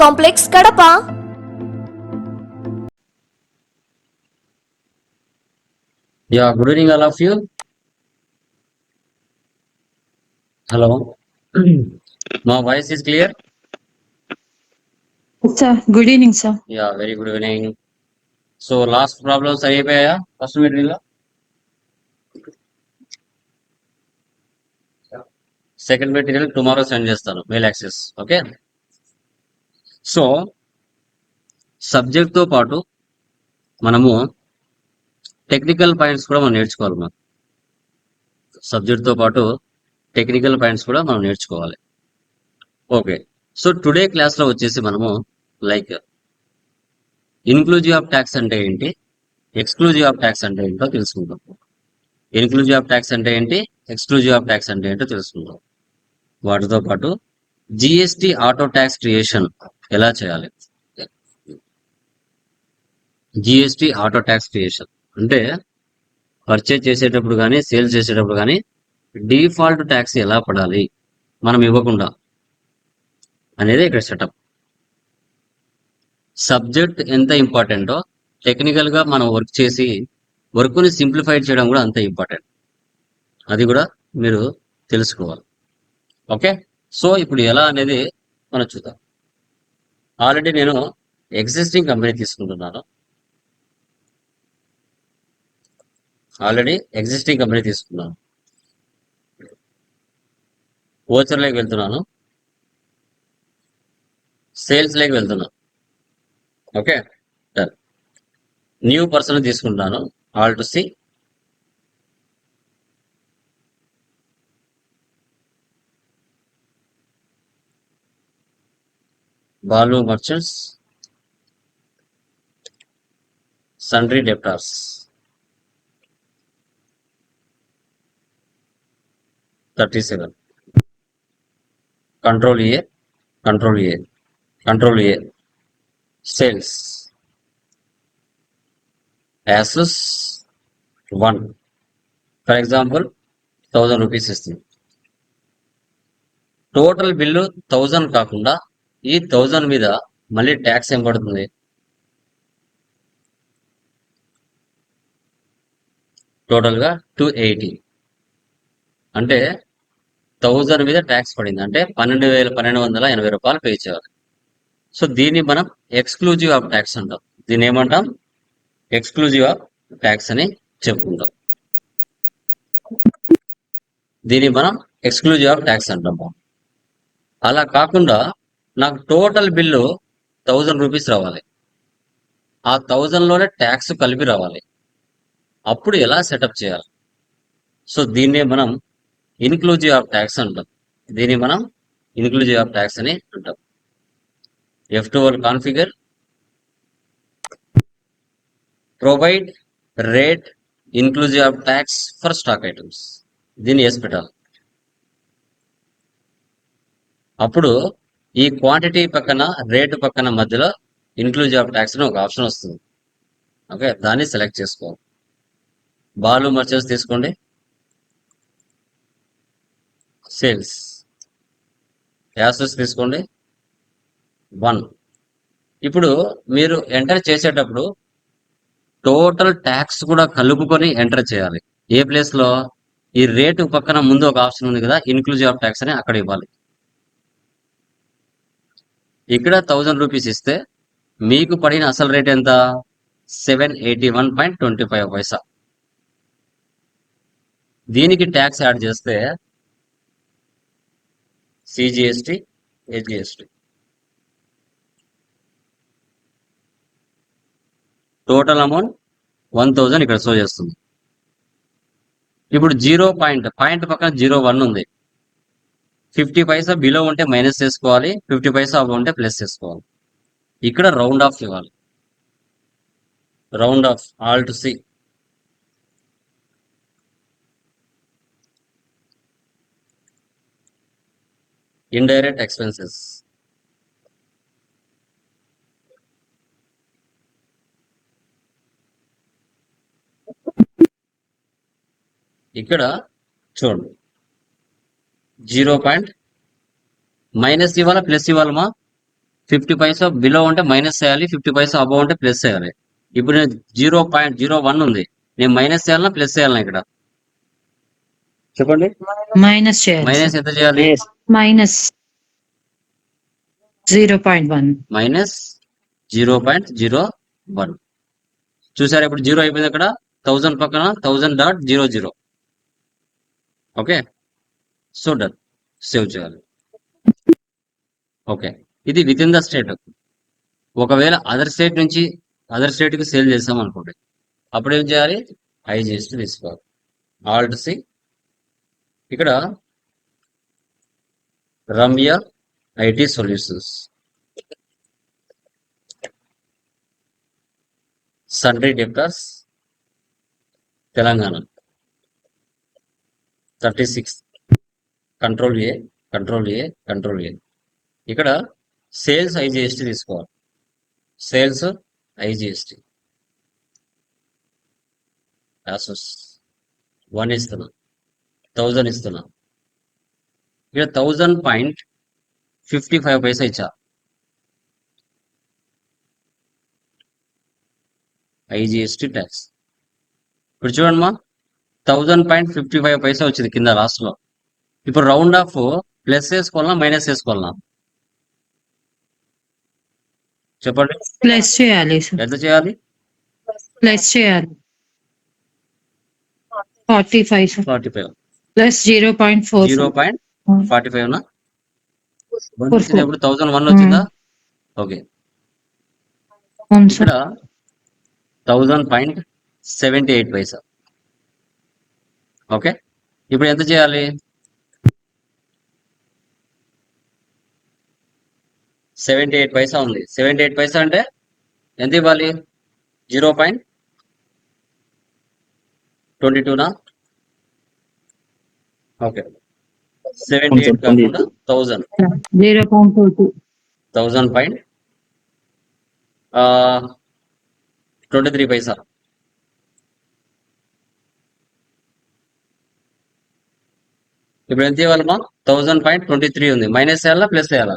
complex Kadapa Yeah, good evening, all of you. Hello. My voice is clear? Sir good evening sir Yeah, very good evening. So last problems అయిపోయాయా first material second material tomorrow send చేస్తాను mail access okay so సబ్జెక్ట్తో పాటు మనము technical points కూడా మనం నేర్చుకోవాలి మనం. సబ్జెక్ట్తో పాటు టెక్నికల్ పాయింట్స్ కూడా మనం నేర్చుకోవాలి. ఓకే. సో టుడే క్లాస్లో వచ్చేసి మనము లైక్ ఇన్క్లూజివ్ ఆఫ్ ట్యాక్స్ అంటే ఏంటి? ఎక్స్క్లూజివ్ ఆఫ్ ట్యాక్స్ అంటే ఏంటో తెలుసుకుందాం. ఇన్క్లూజివ్ ఆఫ్ ట్యాక్స్ అంటే ఏంటి? ఎక్స్క్లూజివ్ ఆఫ్ ట్యాక్స్ అంటే ఏంటో తెలుసుకుందాం. వాటితో పాటు జిఎస్టి ఆటో ట్యాక్స్ క్రియేషన్ ఎలా చేయాలి? జిఎస్టి ఆటో ట్యాక్స్ క్రియేషన్ అంటే పర్చేజ్ చేసేటప్పుడు కానీ సేల్స్ చేసేటప్పుడు కానీ డిఫాల్ట్ ట్యాక్స్ ఎలా పడాలి? మనం ఇవ్వకుండా అనేది ఇక్కడ సెటప్ సబ్జెక్ట్ ఎంత ఇంపార్టెంటో టెక్నికల్గా మనం వర్క్ చేసి వర్క్ని సింప్లిఫై చేయడం కూడా అంత ఇంపార్టెంట్ అది కూడా మీరు తెలుసుకోవాలి. ఓకే సో ఇప్పుడు ఎలా అనేది మనం చూద్దాం. ఆల్రెడీ నేను ఎగ్జిస్టింగ్ కంపెనీ తీసుకుంటున్నాను. ఆల్రెడీ ఎగ్జిస్టింగ్ కంపెనీ తీసుకున్నాను. ఓచర్లోకి వెళ్తున్నాను. సేల్స్లోకి వెళ్తున్నాను. ఓకే న్యూ పర్సన్ తీసుకుంటాను alt C Balu merchants sundry debtors. Thirty seven. Control year control year control year sales. Asus one. For example thousand rupees ఇస్తుంది. టోటల్ బిల్లు థౌజండ్ కాకుండా ఈ థౌజండ్ మీద మళ్ళీ ట్యాక్స్ ఏం పడుతుంది? టోటల్గా టూ ఎయిటీ. అంటే థౌజండ్ మీద ట్యాక్స్ పడింది. అంటే పన్నెండు వేల పన్నెండు వందల ఎనభై రూపాయలు పే చేయాలి. సో దీన్ని మనం ఎక్స్క్లూజివ్ ఆఫ్ ట్యాక్స్ అంటాం. దీన్ని ఏమంటాం? ఎక్స్క్లూజివ్ ఆఫ్ ట్యాక్స్ అని చెప్పుకుంటాం. దీన్ని మనం ఎక్స్క్లూజివ్ ఆఫ్ ట్యాక్స్ అంటాం. అలా కాకుండా నాకు టోటల్ బిల్లు థౌజండ్ రూపీస్ రావాలి. ఆ థౌజండ్లోనే ట్యాక్స్ కలిపి రావాలి. అప్పుడు ఎలా సెటప్ చేయాలి? సో దీన్నే మనం ఇన్క్లూజివ్ ఆఫ్ ట్యాక్స్ అంటాం. దీన్ని మనం ఇన్క్లూజివ్ ఆఫ్ ట్యాక్స్ అని అంటాం. F twelve configure provide rate inclusive of tax for stock items దీన్ని వేసి పెట్టాలి. అప్పుడు ఈ క్వాంటిటీ పక్కన రేటు పక్కన మధ్యలో ఇన్క్లూజివ్ ఆఫ్ ట్యాక్స్ అని ఒక ఆప్షన్ వస్తుంది. ఓకే దాన్ని సెలెక్ట్ చేసుకోవాలి. బాలు మర్చెస్ తీసుకోండి. సేల్స్ యాసెస్ తీసుకోండి. వన్ ఇప్పుడు మీరు ఎంటర్ చేసేటప్పుడు టోటల్ ట్యాక్స్ కూడా కలుపుకొని ఎంటర్ చేయాలి. ఏ ప్లేస్లో ఈ రేటు పక్కన ముందు ఒక ఆప్షన్ ఉంది కదా ఇన్క్లూజివ్ ఆఫ్ ట్యాక్స్ అని అక్కడ ఇవ్వాలి. ఇక్కడ థౌజండ్ రూపీస్ ఇస్తే మీకు పడిన అసలు రేట్ ఎంత? Seven eighty one point twenty five paisa దీనికి ట్యాక్స్ యాడ్ చేస్తే CGST SGST total amount one thousand ఇక్కడ షో చేస్తుంది. ఇప్పుడు జీరో పాయింట్ పాయింట్ పక్కన జీరో వన్ ఉంది. ఫిఫ్టీ పైసా బిలో ఉంటే మైనస్ చేసుకోవాలి ఫిఫ్టీ పైసా అబౌ ఉంటే ప్లస్ చేసుకోవాలి. ఇక్కడ రౌండ్ ఆఫ్ ఇవ్వాలి. Round off alt C indirect expenses ఇక్కడ చూడండి. Zero point. మైనస్ ఇవ్వాలా ప్లస్ ఇవ్వాలమా ఫిఫ్టీ పైసా బిలో ఉంటే మైనస్ చేయాలి ఫిఫ్టీ పైసా అబౌవ్ ఉంటే ప్లస్ చేయాలి. ఇప్పుడు నేను జీరో పాయింట్ జీరో వన్ ఉంది. నేను మైనస్ చేయాలన్నా ప్లస్ చేయాలన్నా ఇక్కడ. చెప్పండి. మైనస్ చేయాలి. మైనస్ ఎంత చేయాలి? Minus zero point one. Minus zero point zero one. చూసారా ఇప్పుడు జీరో అయిపోయింది అక్కడ? థౌజండ్ పక్కన thousand dot zero zero. Okay? So done. Save చేయాలి. ఓకే. ఇది విత్ ఇన్ ద స్టేట్ ఒకవేళ అదర్ స్టేట్ నుంచి అదర్ స్టేట్కి సేల్ చేసాం అనుకోండి. అప్పుడు ఏం చేయాలి? ఐజిఎస్టీ తీసుకోవాలి. ఆల్ట్ సి ఇక్కడ Ramya IT solutions sundry debtors Telangana thirty six control A control A control A ఇక్కడ సేల్స్ ఐజిఎస్టీ తీసుకోవాలి. సేల్స్ ఐజిఎస్టీ యాసోస్ వన్ ఇస్తున్నా. థౌజండ్ ఇస్తున్నా. ఇక్కడ thousand point fifty five paisa ఇచ్చా. ఐజిఎస్టీ ట్యాక్స్ ఇప్పుడు చూడండి మా. Thousand point fifty five paisa వచ్చింది కింద లాస్ట్లో ఇప్పుడు రౌండ్ ఆఫ్ ప్లస్ వేసుకోవాలన్నా మైనస్ వేసుకోవాలన్నా చెప్పండి. ప్లస్ చేయాలి ఎంత చేయాలి? ప్లస్ చేయాలి. Forty five forty five plus zero point four zero point forty five నా. ఇప్పుడు థౌజండ్ వన్ వచ్చిందా? ఓకే అవును ఇక్కడ thousand point seventy eight paisa okay ఇప్పుడు ఎంత చేయాలి? సెవెంటీ ఎయిట్ పైసా ఉంది. సెవెంటీ ఎయిట్ పైసా అంటే ఎంత ఇవ్వాలి? జీరో పాయింట్ ట్వంటీ టూనా ఓకే. సెవెంటీ ఎయిట్ కాకుండా thousand zero point two two. Thousand point twenty three paisa ఇప్పుడు ఎంత ఇవ్వాలమ్మా థౌజండ్ పాయింట్ ట్వంటీ త్రీ ఉంది. మైనస్ చేయాలా? ప్లస్ చేయాలా?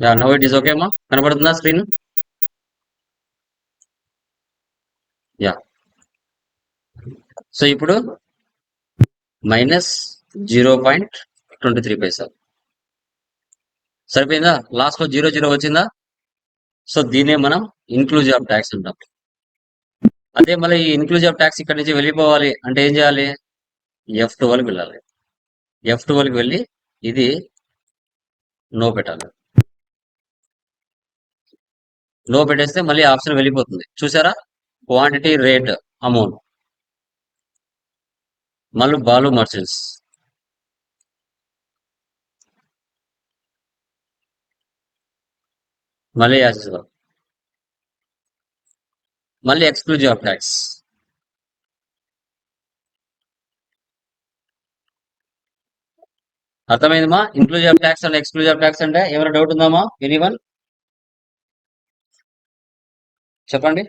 Yeah no it is okay అమ్మా కనపడుతుందా స్క్రీన్ యా సో ఇప్పుడు minus zero point twenty three paisa సరిపోయిందా? లాస్ట్లో జీరో జీరో వచ్చిందా? సో దీన్నే మనం ఇన్క్లూజివ్ ఆఫ్ ట్యాక్స్ అంటాం. అదే మళ్ళీ ఈ ఇన్క్లూజివ్ ఆఫ్ ట్యాక్స్ ఇక్కడ నుంచి వెళ్ళిపోవాలి. అంటే ఏం చేయాలి? ఎఫ్ టువల్కి వెళ్ళాలి. ఎఫ్ టువల్కి వెళ్ళి ఇది నో పెట్టాలి. లో పెట్టేస్తే మళ్ళీ ఆప్షన్ వెళ్ళిపోతుంది. చూసారా? క్వాంటిటీ రేట్ అమౌంట్ మళ్ళీ బాలు మర్చెంట్స్ మళ్ళీ యాజ్ మళ్ళీ ఎక్స్క్లూజివ్ ఆఫ్ ట్యాక్స్ అర్థమైందమ్మా? Inclusive tax and exclusive tax అంటే ఏమైనా డౌట్ ఉందామా ఎనీవన్ చెప్పండి.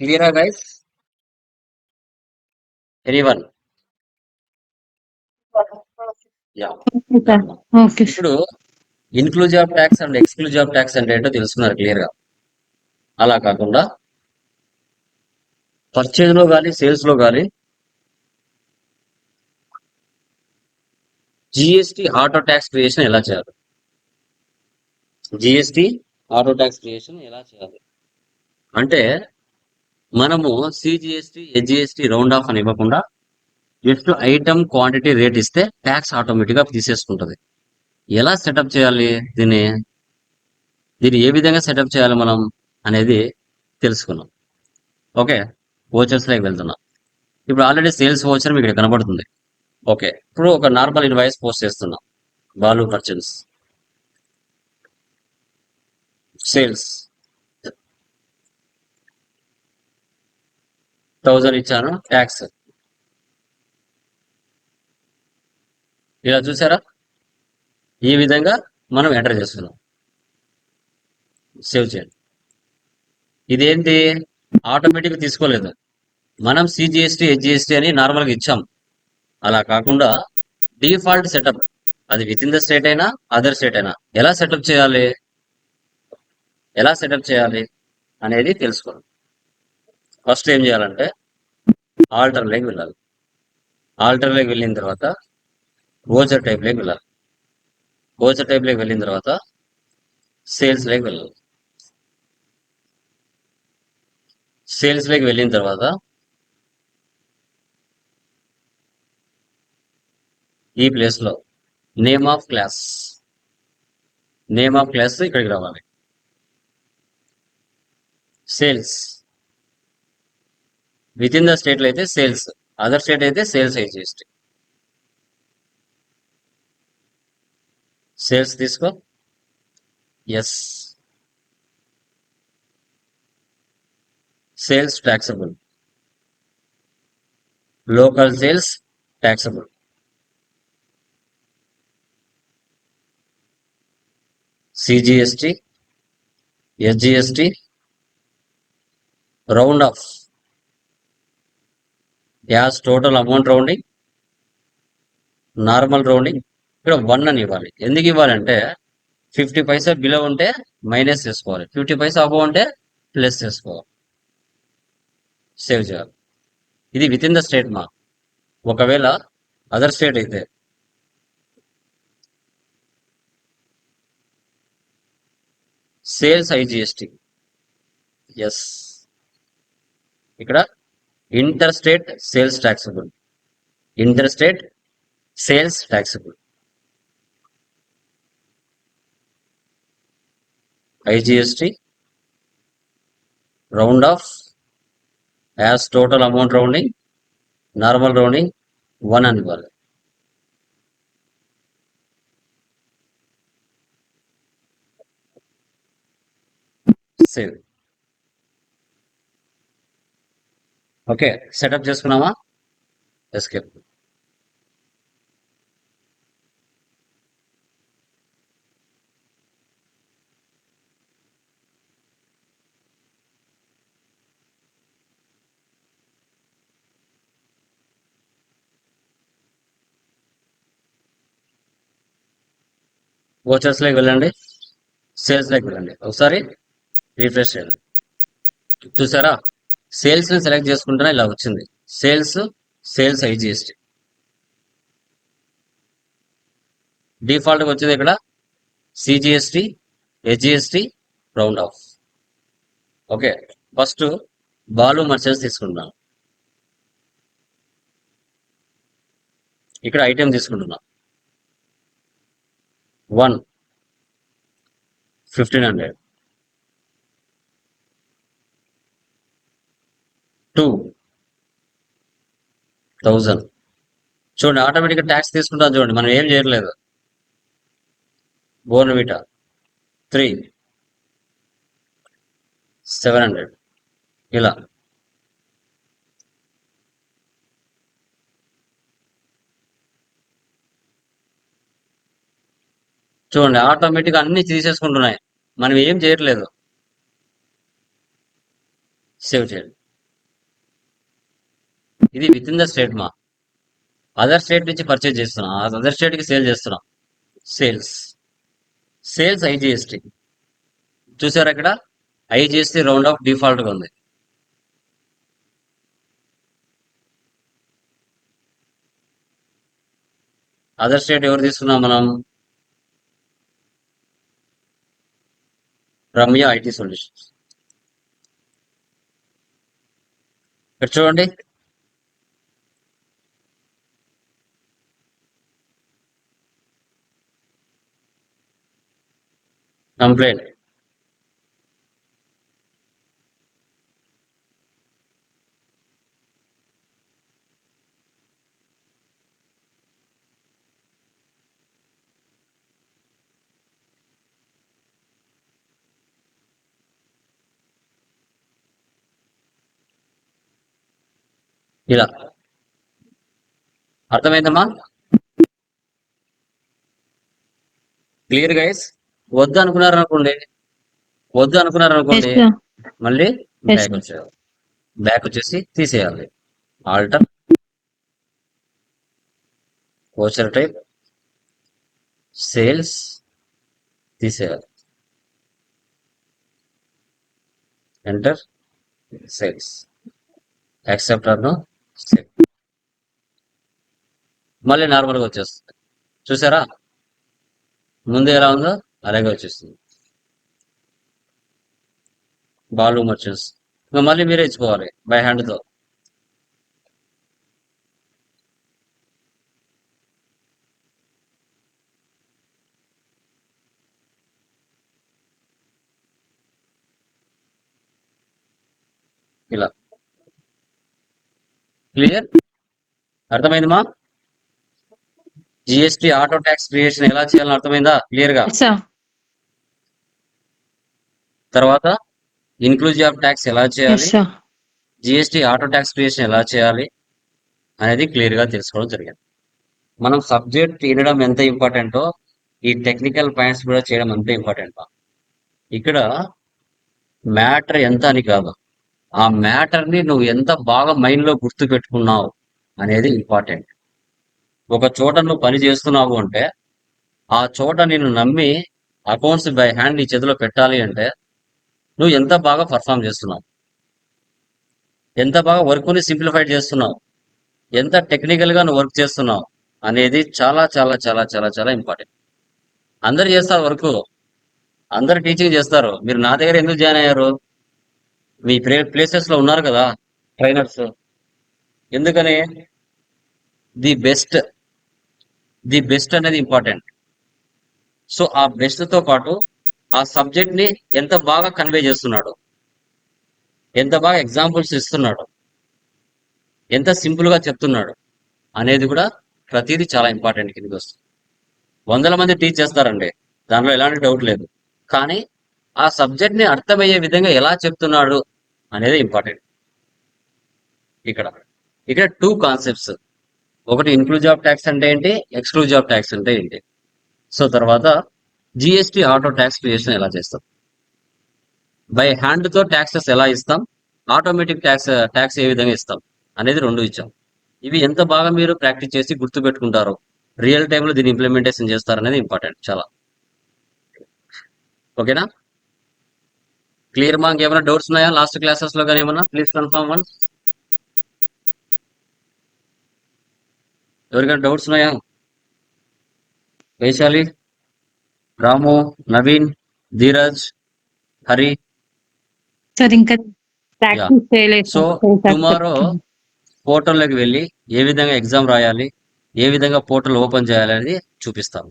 క్లియరా గైస్? ఎనీవన్? ఇప్పుడు inclusive tax and exclusive tax అంటే ఏంటో తెలుసుకున్నారు క్లియర్గా అలా కాకుండా పర్చేజ్లో కానీ సేల్స్లో కానీ జిఎస్టి ఆటో ట్యాక్స్ క్రియేషన్ ఎలా చేయాలి? జిఎస్టి ఆటో ట్యాక్స్ క్రియేషన్ ఎలా చేయాలి? అంటే మనము సిజిఎస్టి హెచ్జిఎస్టి రౌండ్ ఆఫ్ అని ఇవ్వకుండా జస్ట్ ఐటమ్ క్వాంటిటీ రేట్ ఇస్తే ట్యాక్స్ ఆటోమేటిక్గా తీసేసుకుంటది. ఎలా సెటప్ చేయాలి దీన్ని? దీన్ని ఏ విధంగా సెటప్ చేయాలి మనం అనేది తెలుసుకున్నాం. ఓకే ఓచర్స్లోకి వెళ్తున్నాం. ఇప్పుడు ఆల్రెడీ సేల్స్ ఓచర్ మీకు ఇక్కడ కనబడుతుంది. ఓకే ఇప్పుడు ఒక నార్మల్ ఇన్వాయిస్ పోస్ట్ చేస్తున్నాం. Balu purchase sales. థౌజండ్ ఇచ్చాను ట్యాక్స్ ఇలా చూసారా? ఈ విధంగా మనం ఎంటర్ చేస్తున్నాం సేవ్ చేయండి. ఇదేంటి? ఆటోమేటిక్ తీసుకోలేదు. మనం సిజిఎస్టీ హెచ్జిఎస్టీ అని నార్మల్గా ఇచ్చాం. అలా కాకుండా డిఫాల్ట్ సెటప్. అది విత్ ఇన్ ద స్టేట్ అయినా అదర్ స్టేట్ అయినా ఎలా సెటప్ చేయాలి? ఎలా సెటప్ చేయాలి అనేది తెలుసుకోండి ఫస్ట్ ఏం చేయాలంటే ఆల్టర్లోకి వెళ్ళాలి. ఆల్టర్లోకి వెళ్ళిన తర్వాత ఓచర్ టైప్లోకి వెళ్ళాలి. ఓచర్ టైప్లోకి వెళ్ళిన తర్వాత సేల్స్లోకి వెళ్ళాలి. సేల్స్లోకి వెళ్ళిన తర్వాత ఈ ప్లేస్లో name of class. Name of class ఇక్కడికి రావాలి. సేల్స్. విత్ ఇన్ ద స్టేట్లో అయితే సేల్స్. అదర్ స్టేట్ అయితే సేల్స్ ఐజిఎస్టీ సేల్స్ తీసుకో. Yes sales taxable local sales taxable CGST SGST round off. As total amount rounding normal rounding ఇక్కడ one అని ఇవ్వాలి. ఎందుకు ఇవ్వాలంటే ఫిఫ్టీ పైసా బిలో ఉంటే మైనస్ చేసుకోవాలి. ఫిఫ్టీ పైసా అబో ఉంటే ప్లస్ చేసుకోవాలి. సేవ్ చేయాలి. ఇది విత్ ఇన్ ద స్టేట్ మా ఒకవేళ అదర్ స్టేట్ అయితే సేల్స్ ఐజిఎస్టీ ఎస్ ఇక్కడ inter state sales taxable inter state sales taxable IGST round off as total amount rounding normal rounding one అని ఇవ్వాలి. సేవ్. ఓకే సెటప్ చేసుకున్నామా escape గోచర్స్లోకి వెళ్ళండి. సేల్స్లోకి వెళ్ళండి. ఒకసారి రీఫ్రెష్ చేయండి. చూసారా? సేల్స్ని సెలెక్ట్ చేసుకుంటున్నా ఇలా వచ్చింది. సేల్స్ సేల్స్ ఐజిఎస్టి డిఫాల్ట్ వచ్చింది ఇక్కడ CGST SGST round off okay first Balu merchants తీసుకుంటున్నాను ఇక్కడ ఐటెం తీసుకుంటున్నాం. One fifteen hundred two. Thousand. చూడండి ఆటోమేటిక్గా ట్యాక్స్ తీసుకుంటాం చూడండి మనం ఏం చేయట్లేదు. Bournvita three. Seven hundred. ఇలా. చూడండి ఆటోమేటిక్గా అన్ని తీసేసుకుంటున్నాయి. మనం ఏం చేయట్లేదు. సేవ్ చేయండి. ఇది విత్ ఇన్ ద స్టేట్ మా. అదర్ స్టేట్ నుంచి పర్చేజ్ చేస్తున్నాం. అదర్ స్టేట్కి సేల్ చేస్తున్నాం. సేల్స్ సేల్స్ ఐజిఎస్టీ చూసారు ఇక్కడ? ఐజిఎస్టి రౌండ్ ఆఫ్ డిఫాల్ట్గా ఉంది. అదర్ స్టేట్ ఎవరు తీసుకున్నాం మనం? రమ్య ఐటీ సొల్యూషన్స్ ఇక్కడ చూడండి. కంప్లైంట్. ఇలా. అర్థమైందమ్మా? క్లియర్ గైస్ వద్దు అనుకున్నారు అనుకోండి. వద్దు అనుకున్నారు అనుకోండి. మళ్ళీ బ్యాక్. వచ్చేయాలి. బ్యాక్ వచ్చేసి తీసేయాలి. ఆల్టర్. Voucher type. సేల్స్. తీసేయాలి. ఎంటర్. సేల్స్. యాక్సెప్ట్ అను సేవ్. మళ్ళీ నార్మల్గా వచ్చేస్తుంది. చూసారా? ముందు ఎలా ఉందో? అలాగే వచ్చేస్తుంది. బాలు మర్చెస్. ఇంకా మళ్ళీ మీరే ఇచ్చుకోవాలి బై హ్యాండ్తో. ఇలా. క్లియర్ అర్థమైందమ్మా జిఎస్టి ఆటో ట్యాక్స్ క్రియేషన్ ఎలా చేయాలని అర్థమైందా? క్లియర్గా? తర్వాత ఇన్క్లూజివ్ ఆఫ్ ట్యాక్స్ ఎలా చేయాలి? జిఎస్టి ఆటో ట్యాక్స్ క్రియేషన్ ఎలా చేయాలి అనేది క్లియర్గా తెలుసుకోవడం జరిగింది. మనం సబ్జెక్ట్ వినడం ఎంత ఇంపార్టెంటో ఈ టెక్నికల్ పాయింట్స్ కూడా చేయడం అంతే ఇంపార్టెంట్? ఇక్కడ మ్యాటర్ ఎంత అని కాదు. ఆ మ్యాటర్ని నువ్వు ఎంత బాగా మైండ్లో గుర్తు పెట్టుకున్నావు అనేది ఇంపార్టెంట్. ఒక చోట నువ్వు పని చేస్తున్నావు అంటే ఆ చోట నేను నమ్మి అకౌంట్స్ బై హ్యాండ్ నీ చేతిలో పెట్టాలి అంటే నువ్వు ఎంత బాగా పర్ఫామ్ చేస్తున్నావు? ఎంత బాగా వర్క్ని సింప్లిఫైడ్ చేస్తున్నావు? ఎంత టెక్నికల్గా నువ్వు వర్క్ చేస్తున్నావు? అనేది చాలా చాలా చాలా చాలా చాలా ఇంపార్టెంట్ అందరు చేస్తారు వర్క్ అందరు టీచింగ్ చేస్తారు. మీరు నా దగ్గర ఎందుకు జాయిన్ అయ్యారు? మీ ప్లేసెస్ ప్లేసెస్లో ఉన్నారు కదా ట్రైనర్స్ ఎందుకని? ది బెస్ట్ ది బెస్ట్ అనేది ఇంపార్టెంట్. సో ఆ బెస్ట్తో పాటు ఆ సబ్జెక్ట్ని ఎంత బాగా కన్వే చేస్తున్నాడు ఎంత బాగా ఎగ్జాంపుల్స్ ఇస్తున్నాడు ఎంత సింపుల్గా చెప్తున్నాడు అనేది కూడా ప్రతిదీ చాలా ఇంపార్టెంట్ కిందకి వస్తుంది. వందల మంది టీచ్ చేస్తారండి దానిలో ఎలాంటి డౌట్ లేదు. కానీ ఆ సబ్జెక్ట్ని అర్థమయ్యే విధంగా ఎలా చెప్తున్నాడు అనేది ఇంపార్టెంట్. ఇక్కడ ఇక్కడ టూ కాన్సెప్ట్స్ ఒకటి ఇన్క్లూజివ్ ఆఫ్ ట్యాక్స్ అంటే ఏంటి? ఎక్స్క్లూజివ్ ఆఫ్ ట్యాక్స్ అంటే ఏంటి? సో తర్వాత జిఎస్టి ఆటో ట్యాక్స్ క్రియేషన్ ఎలా చేస్తాం? బై హ్యాండ్తో ట్యాక్సెస్ ఎలా ఇస్తాం? ఆటోమేటిక్ ట్యాక్స్ ట్యాక్స్ ఏ విధంగా ఇస్తాం? అనేది రెండు ఇచ్చాం. ఇవి ఎంత బాగా మీరు ప్రాక్టీస్ చేసి గుర్తు పెట్టుకుంటారో రియల్ టైంలో దీన్ని ఇంప్లిమెంటేషన్ చేస్తారనేది ఇంపార్టెంట్ చాలా. ఓకేనా? క్లియర్ మాకు ఏమైనా డౌట్స్ ఉన్నాయా? లాస్ట్ క్లాసెస్లో కానీ ఏమన్నా? ప్లీజ్ కన్ఫర్మ్ వన్ ఎవరికైనా డౌట్స్ ఉన్నాయా? వైశాలి. రాము నవీన్ ధీరజ్ హరి. సార్ ఇంకా సో. టుమారో పోర్టల్లోకి వెళ్ళి ఏ విధంగా ఎగ్జామ్ రాయాలి ఏ విధంగా పోర్టల్ ఓపెన్ చేయాలి అనేది చూపిస్తాను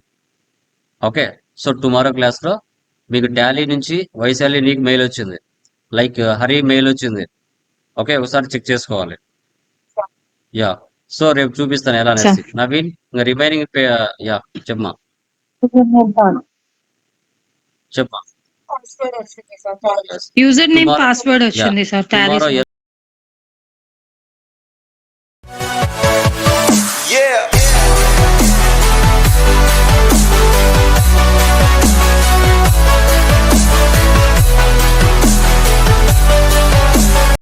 ఓకే సో టుమారో క్లాస్లో మీకు టాలీ నుంచి వైశాలి నీకు మెయిల్ వచ్చింది. లైక్ హరి మెయిల్ వచ్చింది. ఓకే ఒకసారి చెక్ చేసుకోవాలి. యా సో రేపు చూపిస్తాను ఎలా అనేసి. నవీన్ రిమైనింగ్ యా చెప్పమా చెప్పమా యూజర్ నేమ్ పాస్వర్డ్ వచ్చింది సార్ టాలీ Yeah.